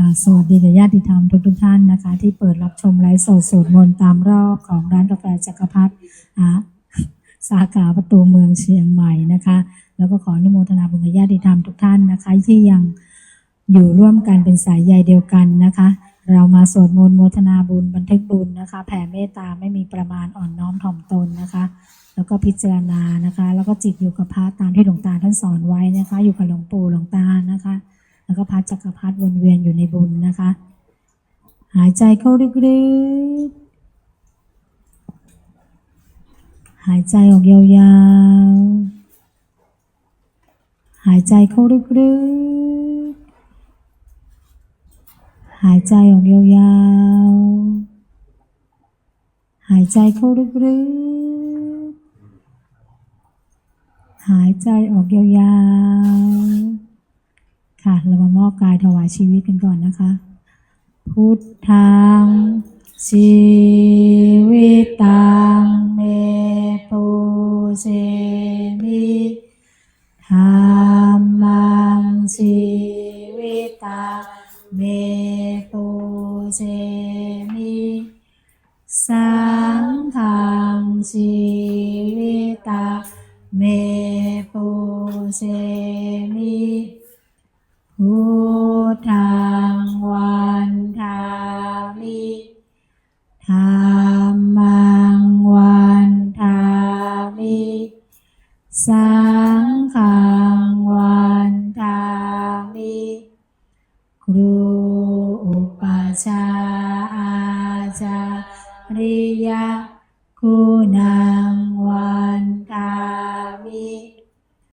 ค่ะสวัสดีกับญาติธรรมทุกทุกท่านนะคะ ที่เปิดรับชมไลฟ์สดสวดมนต์ตามรอบของร้านกาแฟจักรพรรดิสาขาประตูเมืองเชียงใหม่นะคะ แล้วก็ขออนุโมทนาบุญกับญาติธรรมทุกท่านนะคะ ที่ยังอยู่ร่วมกันเป็นสายใยเดียวกันนะคะ เรามาสวดมนต์โมทนาบุญบันทึกบุญนะคะ แผ่เมตตาไม่มีประมาณอ่อนน้อมถ่อมตนนะคะ แล้วก็พิจารณานะคะ แล้วก็จิตอยู่กับพระตามที่หลวงตาท่านสอนไว้นะคะ อยู่กับหลวงปู่หลวงตา จักรพรรดิวนเวียนอยู่ในบุญนะคะ หายใจเข้าลึกๆ หายใจออกยาวๆ หายใจเข้าลึกๆ หายใจออกยาวๆ หายใจเข้าลึกๆ หายใจออกยาวๆ ค่ะ เรามามอบกายถวายชีวิตกันก่อนนะคะ พุทธังชีวิตังเมปุเสมิธรรมังชีวิตังเมปุเสมิสังฆังชีวิตังเมปุเสมิ ธรรมวันทามิสังฆวันทามิครุปชาอาจาริยคุณา